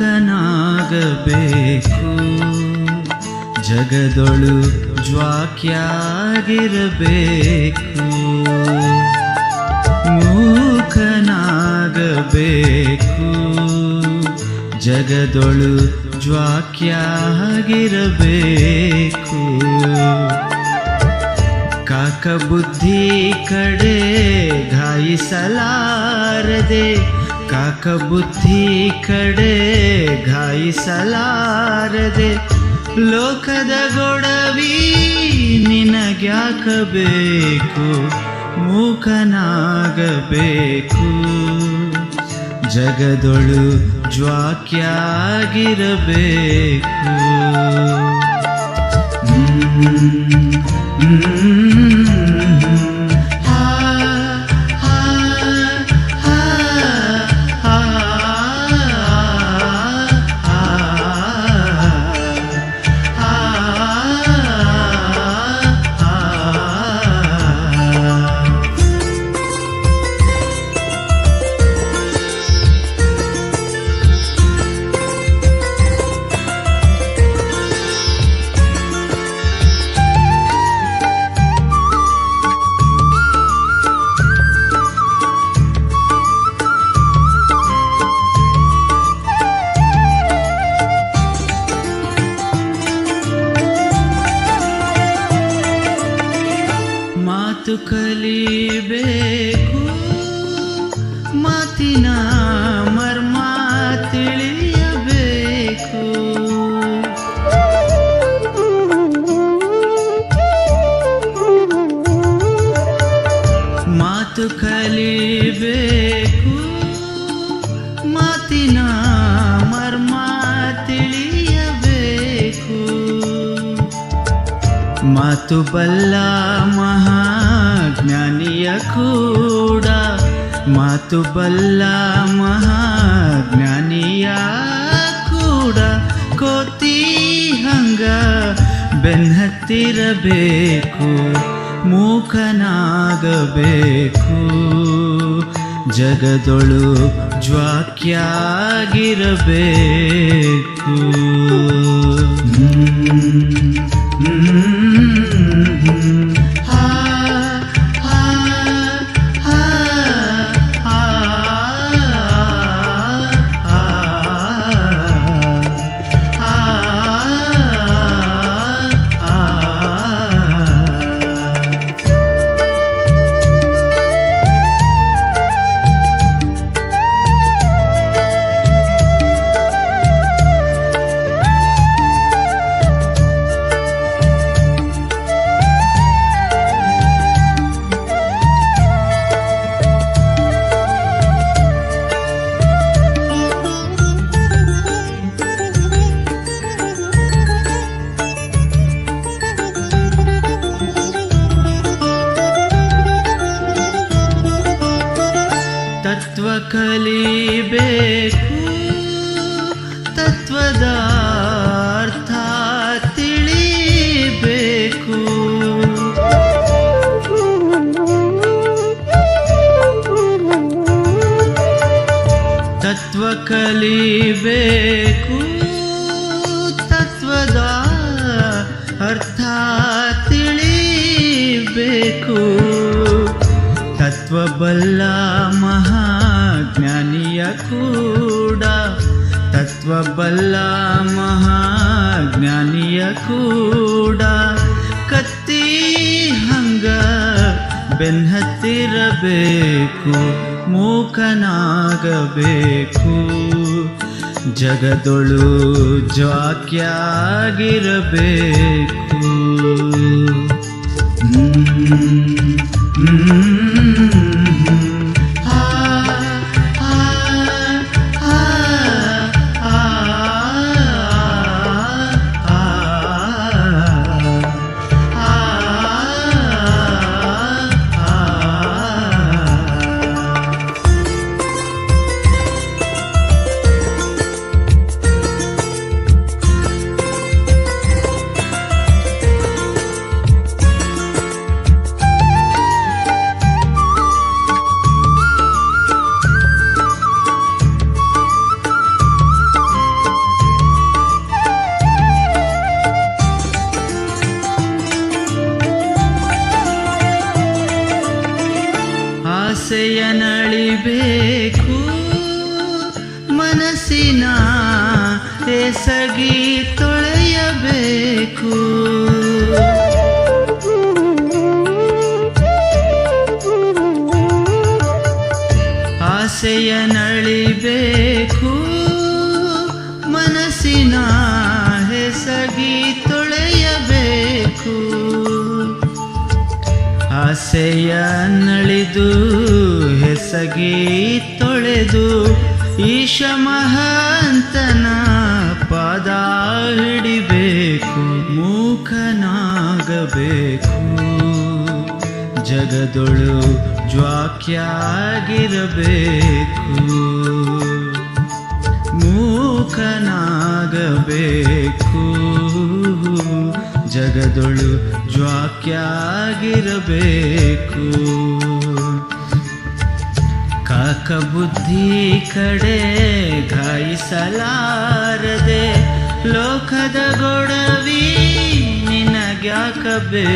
ಮೂಕನಾಗಬೇಕು ಜಗದೊಳು ಜ್ವಾಕ್ಯಾಗಿರಬೇಕು. ಮೂಕನಾಗಬೇಕು. ಜಗದೊಳು ಜ್ವಾಕ್ಯಾಗಿರಬೇಕು. ಕಾಕ ಬುದ್ಧಿ ಕಡೆ ಘಾಯಿಸಲಾರದೆ ಕಾಕ ಬುದ್ಧಿ ಕಡೆ ಘಾಯಿಸಲಾರದೆ ಲೋಕದ ಗೊಡವಿ ನಿನಗ್ಯಾಕಬೇಕು ಮೂಕನಾಗಬೇಕು. ಜಗದೊಳು ಜ್ವಾಕ್ಯಾಗಿರಬೇಕು. ಮಾತು ಕಲಿಬೇಕು. ಮಾತಿನ ಮರ್ಮ ತಿಳಿಯಬೇಕು. ಮಾತು ಕಲಿಬೇಕು. ಮಾತಿನ ಮರ್ಮ ತಿಳಿಯಬೇಕು. ಮಾತು ಬಲ್ಲ ಮಹಾಜ್ಞಾನಿಯ ಕೂಡ ಮಾತು ಬಲ್ಲ ಮಹಾಜ್ಞಾನಿಯ ಕೂಡ ಕೋತಿ ಹಂಗ ಬೆನ್ನತ್ತಿರಬೇಕು ಮೂಕನಾಗಬೇಕು. ಜಗದೊಳು ಜ್ವಾಕ್ಯಾಗಿರಬೇಕು. ಹಾ ತತ್ವ ಕಲಿಬೇಕು ತತ್ವದ ಅರ್ಥ ತಿಳಿಬೇಕು ತತ್ವಬಲ್ಲ ಮಹಾಜ್ಞಾನಿಯ ಕೂಡ ತತ್ವಬಲ್ಲ ಮಹಾಜ್ಞಾನಿಯ ಕೂಡ ಕತ್ತಿ ಹಂಗ ಬೆನ್ನತ್ತಿರಬೇಕು ಮೂಕನಾಗಬೇಕು. ಜಗದೊಳು ಆಸೆಯ ನಳಿಬೇಕು. ಮನಸ್ಸಿನ ಎಸಗಿ ತೊಳೆಯಬೇಕು. ಆಸೆಯ ನಳಿಬೇಕು. ಮನಸ್ಸಿನ ಹೆಸಗಿ ತೊಳೆಯಬೇಕು. ಆಸೆಯ ನಳಿದು ಹೆಸಗಿ ತೊಳೆದು ಈಶ ಮಹಂತನ ಪದ ಹಿಡಿಬೇಕು ಮೂಕನಾಗಬೇಕು. ಜಗದೊಳು ಜ್ವಾಕ್ಯಾಗಿರಬೇಕು. ಮೂಕನಾಗಬೇಕು. ಜಗದೊಳು ಜ್ವಾಕ್ಯಾಗಿರಬೇಕು. ಕಾಕ ಬುದ್ಧಿ ಕಡೆ ಗಾಯಿಸಲಾರದೆ ಲೋಕದ ಗೊಡವಿ ನಿನಗ್ಯಾಕಬೇಕು?